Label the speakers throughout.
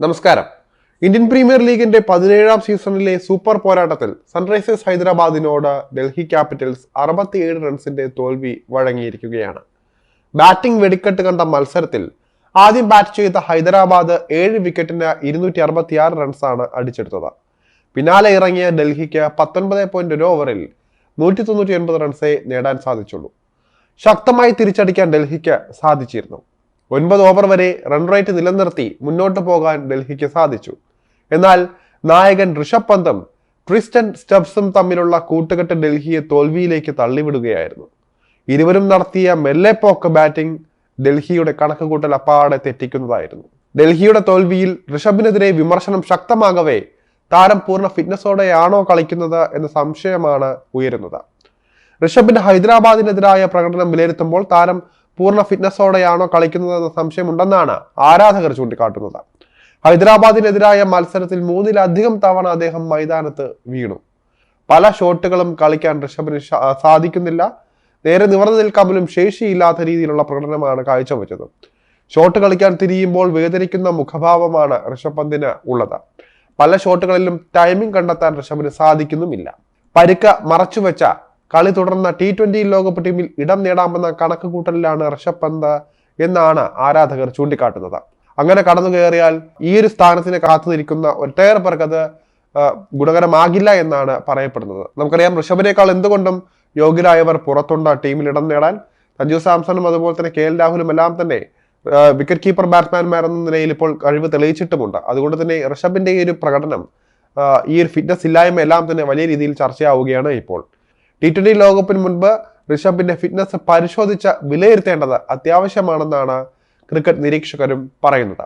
Speaker 1: നമസ്കാരം. Indian premier ലീഗിന്റെ പതിനേഴാം സീസണിലെ സൂപ്പർ പോരാട്ടത്തിൽ സൺറൈസേഴ്സ് ഹൈദരാബാദിനോട് ഡൽഹി ക്യാപിറ്റൽസ് അറുപത്തിയേഴ് റൺസിന്റെ തോൽവി വഴങ്ങിയിരിക്കുകയാണ്. ബാറ്റിംഗ് വെടിക്കെട്ട് കണ്ട മത്സരത്തിൽ ആദ്യം ബാറ്റ് ചെയ്ത ഹൈദരാബാദ് ഏഴ് വിക്കറ്റിന് ഇരുന്നൂറ്റി അറുപത്തിയാറ് റൺസാണ് അടിച്ചെടുത്തത്. പിന്നാലെ ഇറങ്ങിയ ഡൽഹിക്ക് പത്തൊൻപത് പോയിന്റ് ഒരു ഓവറിൽ നൂറ്റി തൊണ്ണൂറ്റി ഒൻപത് റൺസേ നേടാൻ സാധിച്ചുള്ളൂ. ശക്തമായി തിരിച്ചടിക്കാൻ ഡൽഹിക്ക് സാധിച്ചിരുന്നു. ഒൻപത് ഓവർ വരെ റൺ റേറ്റ് നിലനിർത്തി മുന്നോട്ട് പോകാൻ ഡൽഹിക്ക് സാധിച്ചു. എന്നാൽ നായകൻ ഋഷഭ് പന്തും ട്രിസ്റ്റൻ സ്റ്റബ്സും തമ്മിലുള്ള കൂട്ടുകെട്ട് ഡൽഹിയെ തോൽവിയിലേക്ക് തള്ളിവിടുകയായിരുന്നു. ഇരുവരും നടത്തിയ മെല്ലെ പോക്ക് ബാറ്റിംഗ് ഡൽഹിയുടെ കണക്കുകൂട്ടൽ അപ്പാടെ തെറ്റിക്കുന്നതായിരുന്നു. ഡൽഹിയുടെ തോൽവിയിൽ ഋഷഭിനെതിരെ വിമർശനം ശക്തമാകവേ താരം പൂർണ ഫിറ്റ്നസോടെയാണോ കളിക്കുന്നത് എന്ന സംശയമാണ് ഉയരുന്നത്. ഋഷഭിന്റെ ഹൈദരാബാദിനെതിരായ പ്രകടനം വിലയിരുത്തുമ്പോൾ താരം പൂർണ ഫിറ്റ്നസോടെയാണോ കളിക്കുന്നതെന്ന സംശയമുണ്ടെന്നാണ് ആരാധകർ ചൂണ്ടിക്കാട്ടുന്നത്. ഹൈദരാബാദിനെതിരായ മത്സരത്തിൽ മൂന്നിലധികം തവണ അദ്ദേഹം മൈതാനത്ത് വീണു. പല ഷോട്ടുകളും കളിക്കാൻ ഋഷഭിന് സാധിക്കുന്നില്ല. നേരെ നിവർന്നു നിൽക്കാമലും ശേഷിയില്ലാത്ത രീതിയിലുള്ള പ്രകടനമാണ് കാഴ്ചവെച്ചത്. ഷോട്ട് കളിക്കാൻ തിരിയുമ്പോൾ വേദനിക്കുന്ന മുഖഭാവമാണ് ഋഷഭ് പന്തിന് ഉള്ളത്. പല ഷോട്ടുകളിലും ടൈമിംഗ് കണ്ടെത്താൻ ഋഷഭിന് സാധിക്കുന്നുമില്ല. പരുക്ക മറച്ചുവെച്ച കളി തുടർന്ന ടി ട്വന്റി ലോകകപ്പ് ടീമിൽ ഇടം നേടാമെന്ന കണക്ക് കൂട്ടലിലാണ് ഋഷഭ് പന്ത് എന്നാണ് ആരാധകർ ചൂണ്ടിക്കാട്ടുന്നത്. അങ്ങനെ കടന്നു കയറിയാൽ ഈ ഒരു സ്ഥാനത്തിന് കാത്തു നിൽക്കുന്ന ഒട്ടേറെ പേർക്കത് ഗുണകരമാകില്ല എന്നാണ് പറയപ്പെടുന്നത്. നമുക്കറിയാം ഋഷഭിനേക്കാൾ എന്തുകൊണ്ടും യോഗ്യരായവർ പുറത്തുണ്ട് ടീമിൽ ഇടം നേടാൻ. സഞ്ജു സാംസണും അതുപോലെ തന്നെ കെ എൽ രാഹുലും എല്ലാം തന്നെ വിക്കറ്റ് കീപ്പർ ബാറ്റ്സ്മാൻമാർ എന്ന നിലയിൽ ഇപ്പോൾ കഴിവ് തെളിയിച്ചിട്ടുമുണ്ട്. അതുകൊണ്ട് തന്നെ ഋഷഭിന്റെ ഈ ഒരു പ്രകടനം ഈ ഒരു ഫിറ്റ്നസ് ഇല്ലായ്മ എല്ലാം തന്നെ വലിയ രീതിയിൽ ചർച്ചയാവുകയാണ് ഇപ്പോൾ. ടി ട്വന്റി ലോകകപ്പിന് മുൻപ് ഋഷഭിന്റെ ഫിറ്റ്നസ് പരിശോധിച്ച് വിലയിരുത്തേണ്ടത് അത്യാവശ്യമാണെന്നാണ് ക്രിക്കറ്റ് നിരീക്ഷകരും പറയുന്നത്.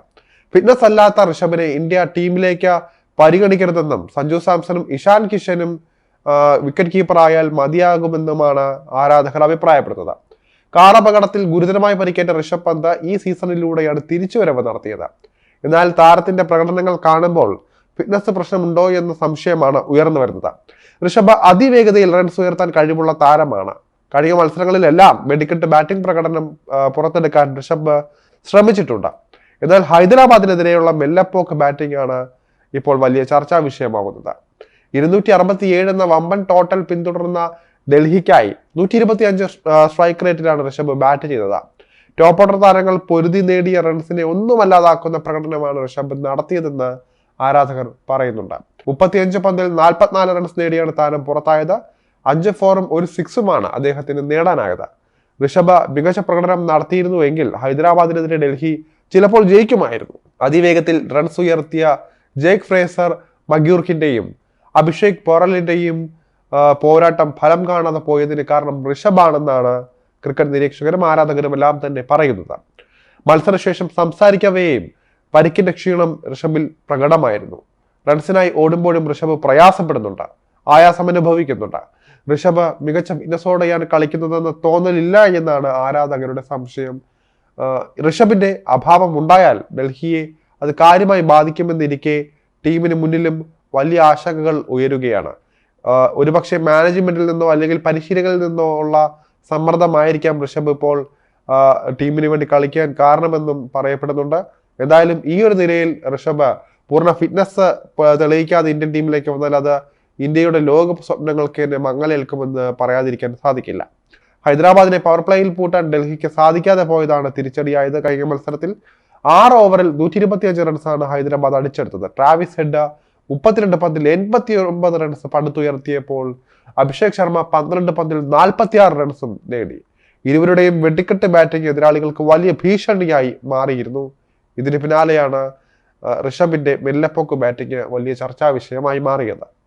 Speaker 1: ഫിറ്റ്നസ് അല്ലാത്ത ഋഷഭിനെ ഇന്ത്യ ടീമിലേക്ക് പരിഗണിക്കരുതെന്നും സഞ്ജു സാംസണും ഇഷാൻ കിഷനും വിക്കറ്റ് കീപ്പറായാൽ മതിയാകുമെന്നുമാണ് ആരാധകർ അഭിപ്രായപ്പെടുന്നത്. കാർ അപകടത്തിൽ ഗുരുതരമായി പരിക്കേറ്റ ഋഷഭ് പന്ത് ഈ സീസണിലൂടെയാണ് തിരിച്ചുവരവ് നടത്തിയത്. എന്നാൽ താരത്തിന്റെ പ്രകടനങ്ങൾ കാണുമ്പോൾ ഫിറ്റ്നസ് പ്രശ്നമുണ്ടോ എന്ന സംശയമാണ് ഉയർന്നു വരുന്നത്. ഋഷഭ് അതിവേഗതയിൽ റൺസ് ഉയർത്താൻ കഴിവുള്ള താരമാണ്. കഴിഞ്ഞ മത്സരങ്ങളിലെല്ലാം വെടിക്കെട്ട് ബാറ്റിംഗ് പ്രകടനം പുറത്തെടുക്കാൻ ഋഷഭ് ശ്രമിച്ചിട്ടുണ്ട്. എന്നാൽ ഹൈദരാബാദിനെതിരെയുള്ള മെല്ലപ്പോക്ക് ബാറ്റിംഗ് ആണ് ഇപ്പോൾ വലിയ ചർച്ചാ വിഷയമാകുന്നത് ഇരുന്നൂറ്റി അറുപത്തി ഏഴ് എന്ന വമ്പൻ ടോട്ടൽ പിന്തുടർന്ന ഡൽഹിക്കായി നൂറ്റി ഇരുപത്തി അഞ്ച് സ്ട്രൈക്ക് റേറ്റിലാണ് ഋഷഭ് ബാറ്റ് ചെയ്തത്. ടോപ്പ് ഓർഡർ താരങ്ങൾ പൊരുതി നേടിയ റൺസിനെ ഒന്നുമല്ലാതാക്കുന്ന പ്രകടനമാണ് ഋഷഭ് നടത്തിയതെന്ന് ആരാധകർ പറയുന്നുണ്ട്. മുപ്പത്തിയഞ്ച് പന്തിൽ നാൽപ്പത്തിനാല് റൺസ് നേടിയാണ് താരം പുറത്തായത്. അഞ്ച് ഫോറും ഒരു സിക്സുമാണ് അദ്ദേഹത്തിന് നേടാനായത്. ഋഷഭ മികച്ച പ്രകടനം നടത്തിയിരുന്നുവെങ്കിൽ ഹൈദരാബാദിനെതിരെ ഡൽഹി ചിലപ്പോൾ ജയിക്കുമായിരുന്നു. അതിവേഗത്തിൽ റൺസ് ഉയർത്തിയ ജേക്ക് ഫ്രേസർ മഗ്യൂർക്കിന്റെയും അഭിഷേക് പോറലിന്റെയും പോരാട്ടം ഫലം കാണാതെ പോയതിന് കാരണം ഋഷഭാണെന്നാണ് ക്രിക്കറ്റ് നിരീക്ഷകരും ആരാധകരും എല്ലാം തന്നെ പറയുന്നത്. മത്സരശേഷം സംസാരിക്കവെയും പരിക്കിന്റെ ക്ഷീണം ഋഷഭിൽ പ്രകടമായിരുന്നു. റൺസിനായി ഓടുമ്പോഴും ഋഷഭ് പ്രയാസപ്പെടുന്നുണ്ട് ആയാസം അനുഭവിക്കുന്നുണ്ട് ഋഷഭ് മികച്ച ഫിറ്റ്നസോടെയാണ് കളിക്കുന്നതെന്ന് തോന്നലില്ല എന്നാണ് ആരാധകരുടെ സംശയം. ഋഷഭിന്റെ അഭാവം ഉണ്ടായാൽ ഡൽഹിയെ അത് കാര്യമായി ബാധിക്കുമെന്നിരിക്കെ ടീമിന് മുന്നിലും വലിയ ആശങ്കകൾ ഉയരുകയാണ്. ഒരുപക്ഷെ മാനേജ്മെന്റിൽ നിന്നോ അല്ലെങ്കിൽ പരിശീലകരിൽ നിന്നോ ഉള്ള സമ്മർദ്ദമായിരിക്കാം ഋഷഭ് ഇപ്പോൾ ടീമിന് വേണ്ടി കളിക്കാൻ കാരണമെന്നും പറയപ്പെടുന്നുണ്ട്. എന്തായാലും ഈ ഒരു നിലയിൽ ഋഷഭ് പൂർണ ഫിറ്റ്നസ് തെളിയിക്കാതെ ഇന്ത്യൻ ടീമിലേക്ക് വന്നാൽ അത് ഇന്ത്യയുടെ ലോക സ്വപ്നങ്ങൾക്ക് തന്നെ മങ്ങലേൽക്കുമെന്ന് പറയാതിരിക്കാൻ സാധിക്കില്ല. ഹൈദരാബാദിനെ പവർ പ്ലേയിൽ പൂട്ടാൻ ഡൽഹിക്ക് സാധിക്കാതെ പോയതാണ് തിരിച്ചടിയായത്. കഴിഞ്ഞ മത്സരത്തിൽ ആറ് ഓവറിൽ നൂറ്റി ഇരുപത്തിയഞ്ച് റൺസാണ് ഹൈദരാബാദ് അടിച്ചെടുത്തത്. ട്രാവിസ് ഹെഡ് മുപ്പത്തിരണ്ട് പന്തിൽ എൺപത്തി ഒമ്പത് റൺസ് പടുത്തുയർത്തിയപ്പോൾ അഭിഷേക് ശർമ്മ പന്ത്രണ്ട് പന്തിൽ നാൽപ്പത്തി ആറ് റൺസും നേടി. ഇരുവരുടെയും വെടിക്കെട്ട് ബാറ്റിംഗ് എതിരാളികൾക്ക് വലിയ ഭീഷണിയായി മാറിയിരുന്നു. ഇതിന് പിന്നാലെയാണ് ഋഷഭിന്റെ മെല്ലപ്പോക്ക് ബാറ്റിംഗ് വലിയ ചർച്ചാ വിഷയമായി മാറിയത്.